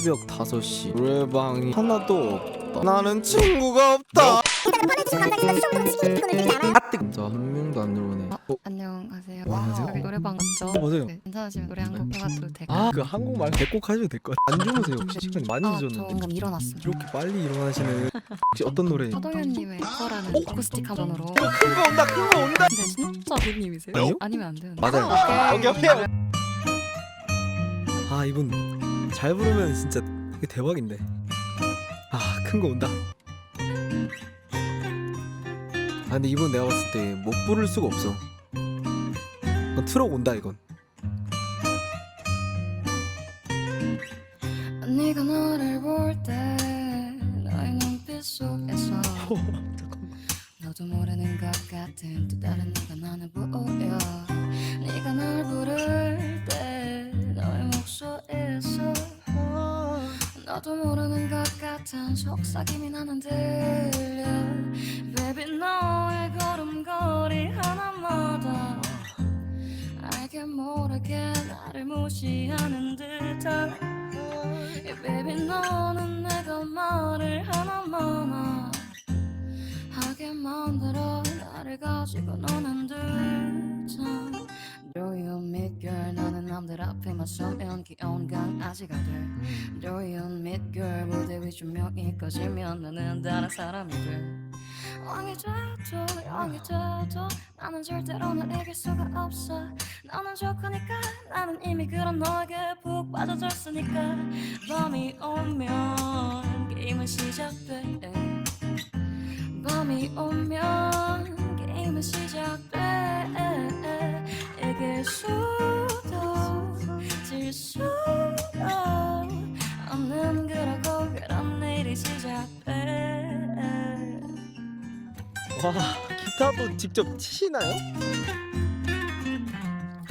새벽 5시 노래방이 하나도 없다 나는 친구가 없다 아 뜨거 진짜 한 명도 안 들어오네 어? 안녕하세요. 어, 안녕하세요. 여기 노래방 맞죠? 어, 맞아요. 네, 괜찮으시면 노래 한곡 해봐도 될까요? 아그 한국말 대꼭 하셔도 될 것 같아요 안 주무세요 혹시 시간이 많이 아, 저 늦었는데 방금 일어났어요. 이렇게 빨리 일어나시는 혹시 어떤 노래? 서동현님의 커라는 어쿠스틱 함정으로 큰거 온다 큰 거 온다 근데 진짜 빅님이세요? 아니요? 아니면 안 되는데 맞아요. 오케이 오케이 아 이분 잘 부르면 진짜 이게 대박인데. 아 큰 거 온다. 아 근데 이분 내가 봤을 때 못 부를 수가 없어. 이건 트럭 온다 이건. 네가 나를 볼때 너의 눈빛 속에서 나도 모르는 것 같은 속삭임이 나는 들려. Baby 너의 걸음걸이 하나마다 알게 모르게 나를 무시하는 듯한 yeah, Baby 너는 내가 말을 하나마나 하게 만들어 나를 가지고 노는 듯한. Do you meet girl 나는 남들 앞에만 서면 귀여운 강아지가 돼. meet girl 무대 위 조명이 꺼지면 나는 다른 사람이 돼 왕이 돼도 영이 돼도 나는 절대로 널 이길 수가 없어. 너는 좋으니까 나는 이미 그런 너에게 푹 빠져들었으니까. 밤이 오면 게임은 시작돼 와 기타도 직접 치시나요?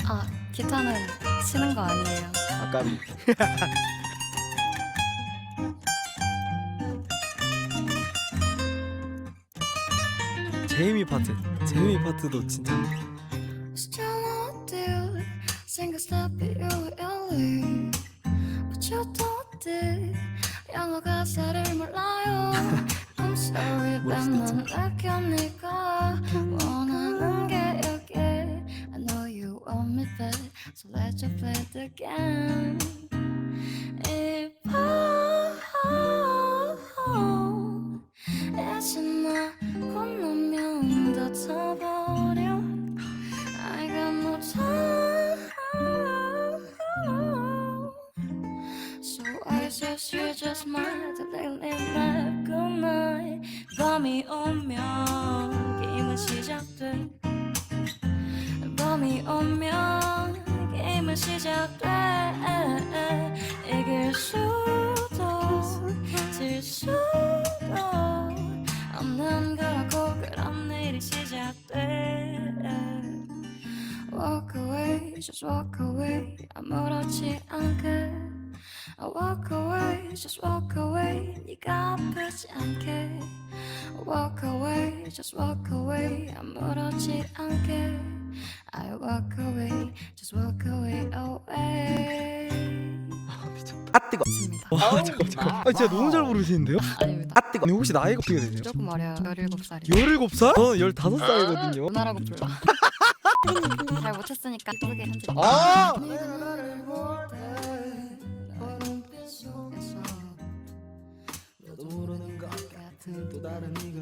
아 기타는 치는 거 아니에요 아까비 제이미 파트 제이미 파트도 진짜 Bad So just I suggest you just mine 밤이 오면 게임은 시작돼. 밤이 오면 게임은 시작돼. 이길 수도 질 수도 없는 거라고 그런 일이 시작돼. Walk away, just walk away. 아무렇지 않게. I walk away, just walk away. 네가 아프지 않게 Walk away, just walk away. 아무렇지 않게. I walk away, just walk away away. 아 뜨거. 와 잠깐 잠깐 아 진짜 너무 잘 부르시는데요? 아닙니다. 아 뜨거. 아니 혹시 나이가 어떻게 되세요? 조금 어려요 17살이요. 17살? 저는 15살이거든요. 누나라고 불러. 잘 못했으니까. 소개 현재 아! 너도 모르 는것같